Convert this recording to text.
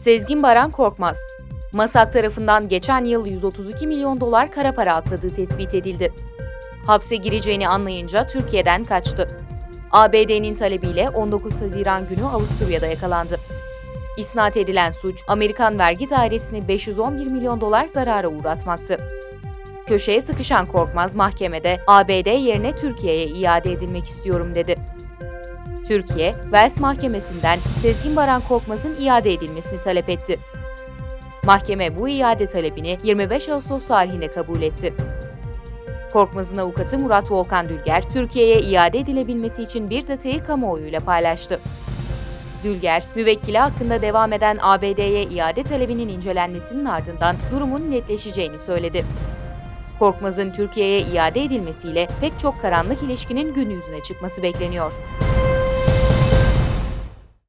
Sezgin Baran Korkmaz Masak tarafından geçen yıl 132 milyon dolar kara para akladığı tespit edildi. Hapse gireceğini anlayınca Türkiye'den kaçtı. ABD'nin talebiyle 19 Haziran günü Avusturya'da yakalandı. İsnat edilen suç, Amerikan vergi dairesini 511 milyon dolar zarara uğratmaktı. Köşeye sıkışan Korkmaz mahkemede ABD yerine Türkiye'ye iade edilmek istiyorum dedi. Türkiye, Wells Mahkemesi'nden Sezgin Baran Korkmaz'ın iade edilmesini talep etti. Mahkeme bu iade talebini 25 Ağustos tarihinde kabul etti. Korkmaz'ın avukatı Murat Volkan Dülger, Türkiye'ye iade edilebilmesi için bir datayı kamuoyuyla paylaştı. Dülger, müvekkili hakkında devam eden ABD'ye iade talebinin incelenmesinin ardından durumun netleşeceğini söyledi. Korkmaz'ın Türkiye'ye iade edilmesiyle pek çok karanlık ilişkinin gün yüzüne çıkması bekleniyor.